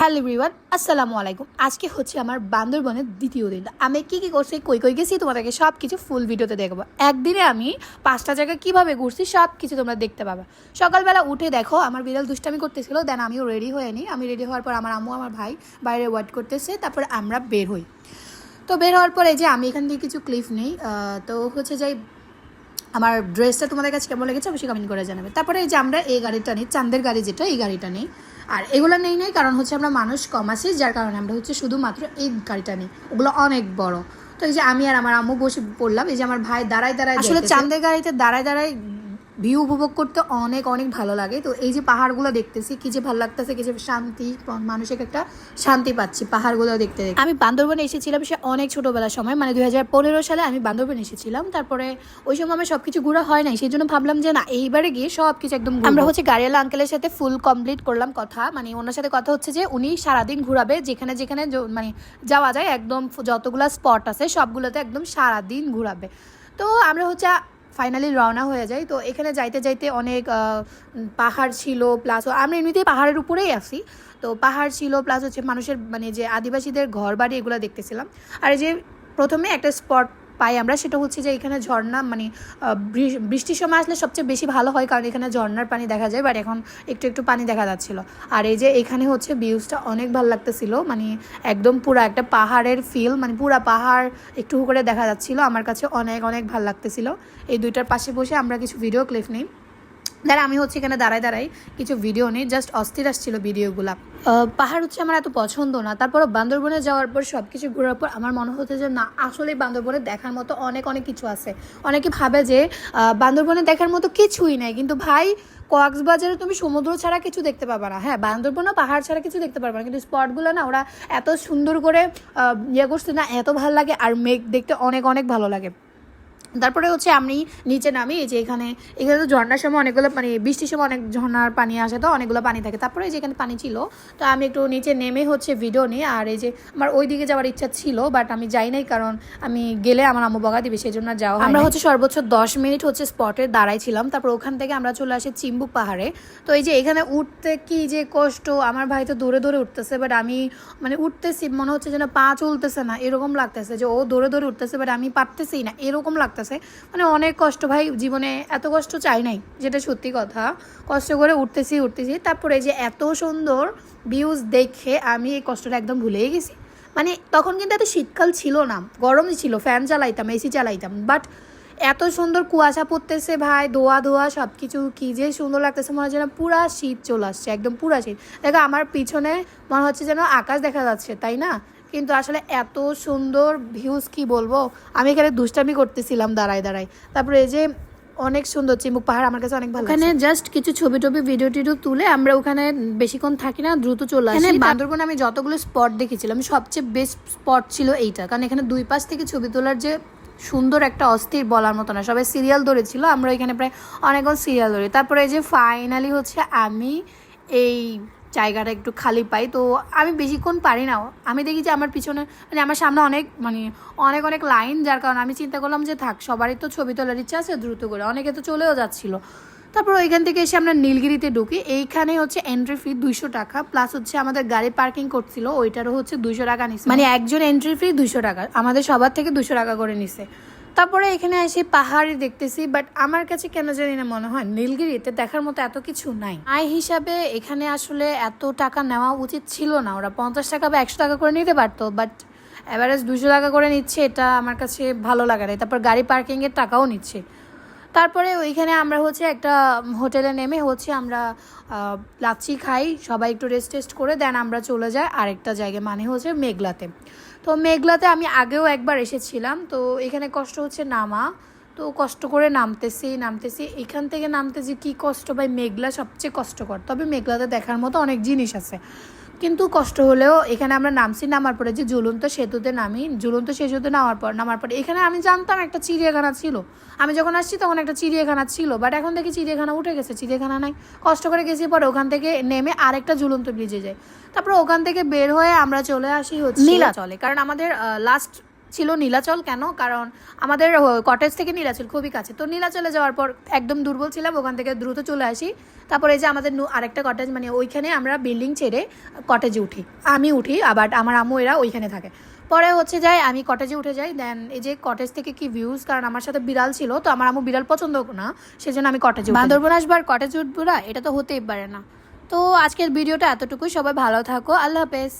Hello everyone, আসসালামু আলাইকুম। আজকে হচ্ছে আমার বান্দরবনের দ্বিতীয় দিন। আমি কি কি করছি, কই কই গেছি, তোমাদেরকে সব কিছু ফুল ভিডিওতে দেখব। একদিনে আমি পাঁচটা জায়গায় কীভাবে ঘুরছি সব কিছু তোমরা দেখতে পাবে। সকালবেলা উঠে দেখো, আমার বিড়াল দুষ্টামি করতেছিল দেন আমিও রেডি হয়ে নিই। আমি রেডি হওয়ার পর আমার আম্মু, আমার ভাই বাইরে ওয়েট করতেছে, তারপর আমরা বের হই। তো বের হওয়ার পরে যে আমি এখান থেকে কিছু ক্লিপ নেই তো হচ্ছে যাই আমার ড্রেসটা তোমাদের কাছে কেমন লেগেছে অবশ্যই কমেন্ট করে জানাবে। তারপরে এই যে আমরা এই গাড়িটা নিই, চাঁদের গাড়ি যেটা, এই গাড়িটা নেই। আর এগুলো নেই নেই কারণ হচ্ছে আমরা মানুষ কম আছি যার কারণে আমরা হচ্ছে শুধুমাত্র এই গাড়িটা নিই। ওগুলো অনেক বড়। তো এই যে আমি আর আমার আম্মু বসে পড়লাম এই যে আমার ভাই দাঁড়ায় দাঁড়ায় আসলে চাঁদের গাড়িতে দাঁড়ায় দাঁড়ায় ভিউ উপভোগ করতে অনেক অনেক ভালো লাগে। তো এই যে পাহাড়গুলো দেখতেছি, কি যে ভালো লাগতেছে, কি যে শান্তি মানসিক একটা শান্তি পাচ্ছি পাহাড়গুলো দেখতে দেখতে। আমি বান্দরবনে এসেছিলাম সে অনেক ছোটোবেলার সময় মানে দুই হাজার পনেরো সালে আমি বান্দরবনে এসেছিলাম। তারপরে ওই সময় আমার সব কিছু ঘোরা হয় নাই, সেই জন্য ভাবলাম যে না, এইবারে গিয়ে সব কিছু একদম আমরা হচ্ছে গাড়িওয়ালা আঙ্কেলের সাথে ফুল কমপ্লিট করলাম কথা মানে ওনার সাথে কথা হচ্ছে যে উনি সারাদিন ঘুরাবে, যেখানে যেখানে মানে যাওয়া যায়, একদম যতগুলো স্পট আছে সবগুলোতে একদম সারাদিন ঘুরাবে। তো আমরা হচ্ছে ফাইনালি রওনা হয়ে যাই তো এখানে যাইতে যাইতে অনেক পাহাড় ছিল প্লাস আমরা এমনিতেই পাহাড়ের উপরেই আসি তো পাহাড় ছিল প্লাস হচ্ছে মানুষের মানে যে আদিবাসীদের ঘর বাড়ি এগুলো দেখতেছিলাম। আর যে প্রথমে একটা স্পট পাই আমরা, সেটা হচ্ছে যে এখানে ঝর্ণা মানে বৃষ্টির সময় আসলে সবচেয়ে বেশি ভালো হয়, কারণ এখানে ঝর্ণার পানি দেখা যায়, বাট এখন একটু একটু পানি দেখা যাচ্ছিল। আর এই যে এখানে হচ্ছে ভিউজটা অনেক ভালো লাগতেছিল মানে একদম পুরা একটা পাহাড়ের ফিল মানে পুরা পাহাড় একটু করে দেখা যাচ্ছিল, আমার কাছে অনেক অনেক ভালো লাগতেছিল। এই দুইটার পাশে বসে আমরা কিছু ভিডিও ক্লিপ নিই। দাঁড়া, আমি হচ্ছে এখানে দাঁড়ায় দাঁড়াই। কিছু ভিডিও নেই জাস্ট অস্থির আসছিল ভিডিওগুলা পাহাড় হচ্ছে আমার এত পছন্দ না তারপর বান্দরবনে যাওয়ার পর সব কিছু ঘোরার পর আমার মনে হচ্ছে যে না আসলে বান্দরবনে দেখার মতো অনেক অনেক কিছু আছে। অনেকে ভাবে যে বান্দরবনে দেখার মতো কিছুই নাই, কিন্তু ভাই, কক্সবাজারে তুমি সমুদ্র ছাড়া কিছু দেখতে পাবে না। হ্যাঁ বান্দরবনও পাহাড় ছাড়া কিছু দেখতে পারবে না, কিন্তু স্পটগুলো না, ওরা এত সুন্দর করে ইয়ে করছে না, এত ভালো লাগে, আর মেঘ দেখতে অনেক অনেক ভালো লাগে। তারপরে হচ্ছে আমি নিচে নামি, এই যে এখানে এখানে তো ঝর্ণার সময় অনেকগুলো মানে বৃষ্টির সময় অনেক ঝর্ণার পানি আসে তো, অনেকগুলো পানি থাকে। তারপরে এই যে এখানে পানি ছিল, তো আমি একটু নিচে নেমে হচ্ছে ভিডিও নিই, আর এই যে আমার ওই দিকে যাওয়ার ইচ্ছা ছিল বাট আমি যাই নাই কারণ আমি গেলে আমার আম্মু বকা দিবে, সেই জন্য যাওয়া আমরা হচ্ছে সর্বোচ্চ দশ মিনিট হচ্ছে স্পটে দাঁড়াইছিলাম তারপর ওখান থেকে আমরা চলে আসি চিম্বুক পাহাড়ে। তো এই যে এখানে উঠতে কি যে কষ্ট, আমার ভাই তো দূরে দৌড়ে উঠতেছে বাট আমি মানে উঠতেছি, মনে হচ্ছে যেন পা চলতেছে না, এরকম লাগতেছে যে ও দূরে দৌড়ে উঠতেছে বাট আমি পারতেছি না, এরকম লাগতেছে। মানে অনেক কষ্ট, ভাই, জীবনে এত কষ্ট চাই নাই, যেটা সত্যি কথা। কষ্ট করে উঠতেছি উঠতেছি, তারপরে যে এত সুন্দর ভিউজ দেখে আমি এই কষ্টটা একদম ভুলেই গেছি। মানে তখন কিন্তু এত শীতকাল ছিল না গরমই ছিল ফ্যান চালাইতাম এসি চালাইতাম বাট এত সুন্দর কুয়াশা পড়তেছে, ভাই, ধোয়া ধোয়া সব কিছু কী যে সুন্দর লাগতেছে, মনে হচ্ছে যেন পুরা শীত চলে আসছে, একদম পুরা শীত। দেখো, আমার পিছনে মনে হচ্ছে যেন আকাশ দেখা যাচ্ছে, তাই না? কিন্তু আসলে এত সুন্দর ভিউজ কি বলব? আমি এখানে দুষ্টামি করতেছিলাম দাঁড়ায় দাঁড়ায়। তারপরে এই যে অনেক সুন্দর চিম্বুক পাহাড় আমার কাছে অনেক ভালো ওখানে জাস্ট কিছু ছবি টবি ভিডিও টিডিও তুলে আমরা ওখানে বেশিক্ষণ থাকি না দ্রুত চলে আসি। বান্দরবনে আমি যতগুলো স্পট দেখেছিলাম সবচেয়ে বেস্ট স্পট ছিল এইটা। কারণ এখানে দুই পাশ থেকে ছবি তোলার যে সুন্দর একটা অস্থির বলার মতো না। সবাই সিরিয়াল ধরেছিল আমরা এখানে প্রায় অনেকক্ষণ সিরিয়াল ধরি। তারপরে এই যে ফাইনালি হচ্ছে আমি এই জায়গাটা একটু খালি পাই। তো আমি বেশিক্ষণ পারি না। আমি দেখি যে আমার পিছনে মানে আমার সামনে অনেক মানে অনেক অনেক লাইন, যার কারণে আমি চিন্তা করলাম যে থাক, সবারই তো ছবি তোলার ইচ্ছা আছে, দ্রুত করে। অনেকে তো চলেও যাচ্ছিল। তারপর ওইখান থেকে এসে আমরা নীলগিরিতে ঢুকি। এইখানে হচ্ছে এন্ট্রি ফি দুইশো টাকা প্লাস হচ্ছে আমাদের গাড়ি পার্কিং করছিল ওইটারও হচ্ছে দুইশো টাকা নিছে। মানে একজন এন্ট্রি ফি দুইশো টাকা, আমাদের সবার থেকে দুশো টাকা করে নিছে। তারপরে এখানে এসে পাহাড়ি দেখতেছি বাট আমার কাছে কেন জানি না মনে হয়। নীলগিরিতে দেখার মতো এত কিছু নাই। আয় হিসাবে এখানে আসলে এত টাকা নেওয়া উচিত ছিল না। ওরা পঞ্চাশ টাকা বা একশো টাকা করে নিতে পারতো বাট অ্যাভারেজ দুশো টাকা করে নিচ্ছে, এটা আমার কাছে ভালো লাগে না। তারপর গাড়ি পার্কিংয়ের টাকাও নিচ্ছে। তারপরে ওইখানে আমরা হচ্ছে একটা হোটেলে নেমে হচ্ছে আমরা লাচ্ছি খাই, সবাই একটু রেস্ট টেস্ট করে দেন আমরা চলে যাই আরেকটা জায়গায় মানে হচ্ছে মেঘলাতে। তো মেঘলাতে আমি আগেও একবার এসেছিলাম, তো এখানে কষ্ট হচ্ছে নামা, তো কষ্ট করে নামতেছি নামতেছি, এখান থেকে নামতে যে কী কষ্ট? ভাই, মেঘলা সবচেয়ে কষ্টকর। তবে মেঘলাতে দেখার মতো অনেক জিনিস আছে। কিন্তু কষ্ট হলেও এখানে আমরা নামছি নামার পরে যে ঝুলন্ত সেতুতে নামি ঝুলন্ত সেতুতে নামার পর নামার পরে এখানে আমি জানতাম একটা চিড়িয়াখানা ছিল। আমি যখন আসছি তখন একটা চিড়িয়াখানা ছিল বাট এখন দেখি চিড়িয়াখানা উঠে গেছে চিড়িয়াখানা নাই। কষ্ট করে গেছি পরে ওখান থেকে নেমে আরেকটা ঝুলন্ত ব্রিজে যাই। তারপর ওখান থেকে বের হয়ে আমরা চলে আসি হচ্ছে চলে কারণ আমাদের লাস্ট ছিল নীলাচল কেন? কারণ আমাদের কটেজ থেকে নীলাচল খুবই কাছে। তো নীলাচলে যাওয়ার পর একদম দুর্বল ছিলাম, ওখান থেকে দ্রুত চলে আসি। তারপরে এই যে আমাদের আরেকটা কটেজ মানে ওইখানে আমরা বিল্ডিং ছেড়ে কটেজে উঠি। আমি উঠি, আবার আমার আম্মু এরা ওইখানে থাকে। পরে হচ্ছে যাই আমি কটেজে উঠে যাই দেন এই যে কটেজ থেকে কি ভিউজ কারণ আমার সাথে বিড়াল ছিল, তো আমার আম্মু বিড়াল পছন্দ না, সেজন্য আমি কটেজে বান্দরবন আসবার কটেজে উঠবো না, এটা তো হতেই পারে না। তো আজকের ভিডিওটা এতটুকুই, সবাই ভালো থাকো, আল্লাহ হাফেজ।